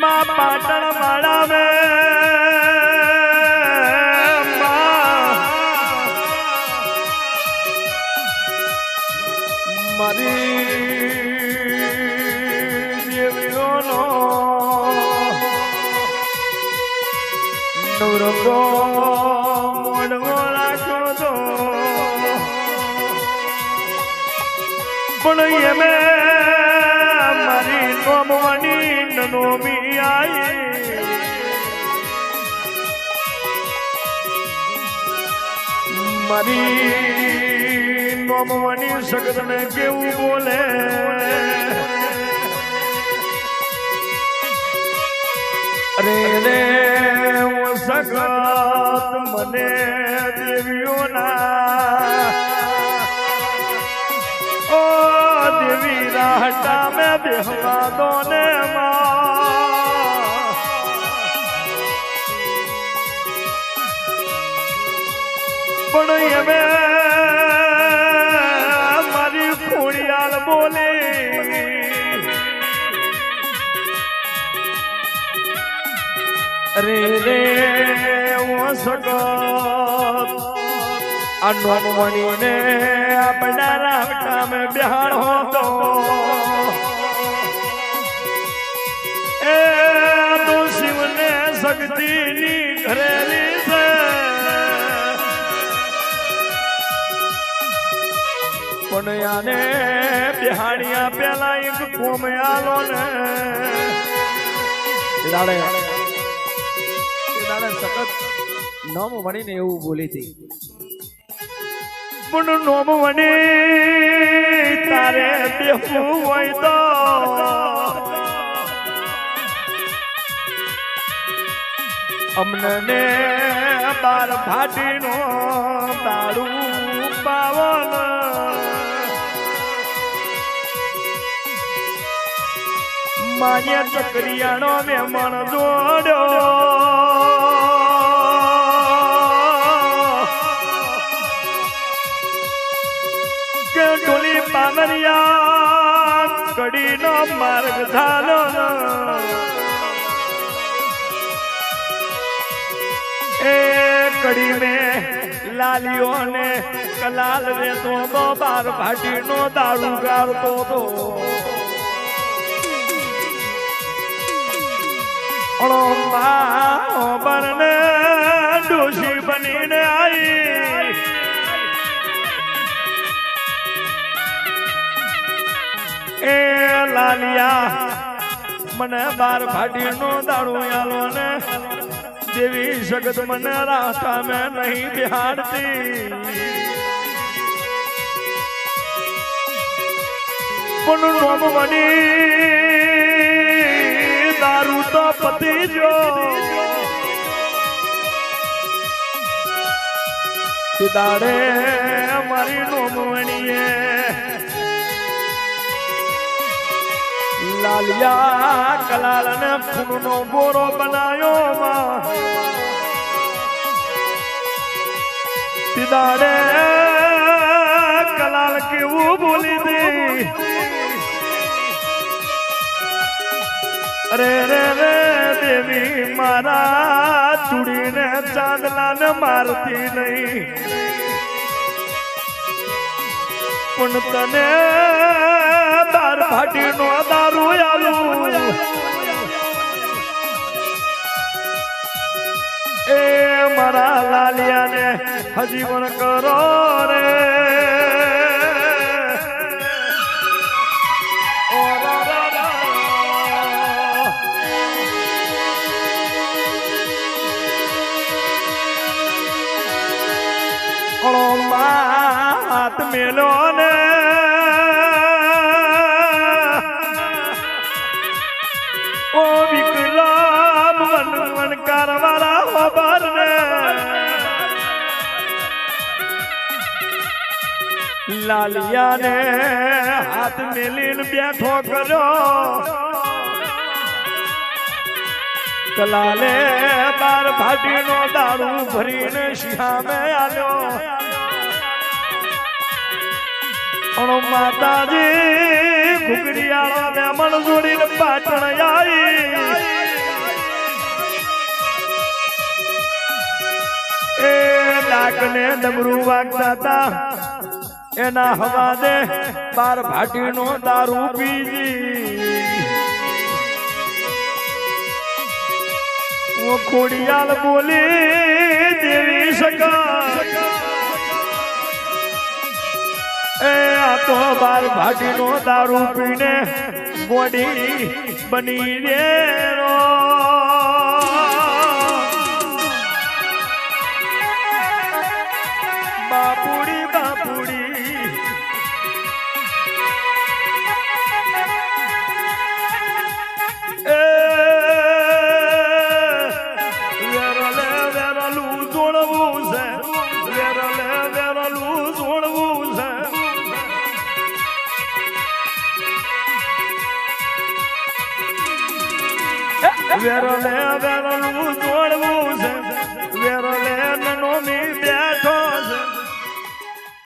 માં પાટણ વાળા મે. મારી દેવીઓનો નવરંગો મોડવો પણ એમે નોમવાની નનોમી આઈ મારી નોમવાની સગતને કેવું બોલે? અરે રે સગત મને દેવીઓના ઓ દેવી રાહટા બેહવા દો ને પણ એમે મારી ખોડિયાલ બોલે. રે રે નોમણીને આપણા રામટા મેં બિહાડો શિવને શક્તિની ઘરેલી છે. પણ આને બિહાણિયા પેલા એક કોમ આલો ને. દાડે દાડે સખત નોમ વણીને એવું બોલી હતી. પણ નોમ વણી તારે બેહવું હોય તો. અમને બાર ફાટીનો દારૂ પાવન. માન્ય ચકરિયાનો મહેમાન જોડ્યો ડોલી પામરિયા કડીનો માર્ગ ધાલો એ કડી મે લાલીઓને કલાલ રેતો તો બાર ભાટીનો દારૂ ગાળતો તો બરને ડોશી બનીને આવી એ લાલિયા, મને બાર ફાટી નો દાડો આલો ને દેવી જગત મને રાતા મેં નહીં બિહારતી પણ નોમ મની દારૂ તો પતિ જો દાડે મારી નોમવણીએ લાલિયા કલાલ ને ફૂલનો બોરો બનાયો માં. તિદાડે કલાલ કેવું બોલી દે અરે રે રે દેવી મારા, ચૂડીને ચાંદલાને મારતી નહીં. પણ તને દાર ફાટીનો દારૂ આવ્યું એ મારા લાલિયાને હજીવન કરો રે માત મેલો ને. ઓ વિક્રમ વન વન કરવાળા લાલિયાને હાથ મેલીને બેઠો કર્યો. કલાલે બાર ભાટીનો દારૂ ભરીને શિહામે આવ્યો પણ માતાજી ઘુગડીયાળાને મણ જોડીને પાટણ આવી. એ ડાકને ડમરું વાગતા એના હવાદે બાર ભાટીનો દારૂ પીજી ખોડિયાલ બોલી દેવી શકા એ આ તો બાર ભાટીનો દારૂ પીને બોડી બની રે રો. વેરો લે વેરો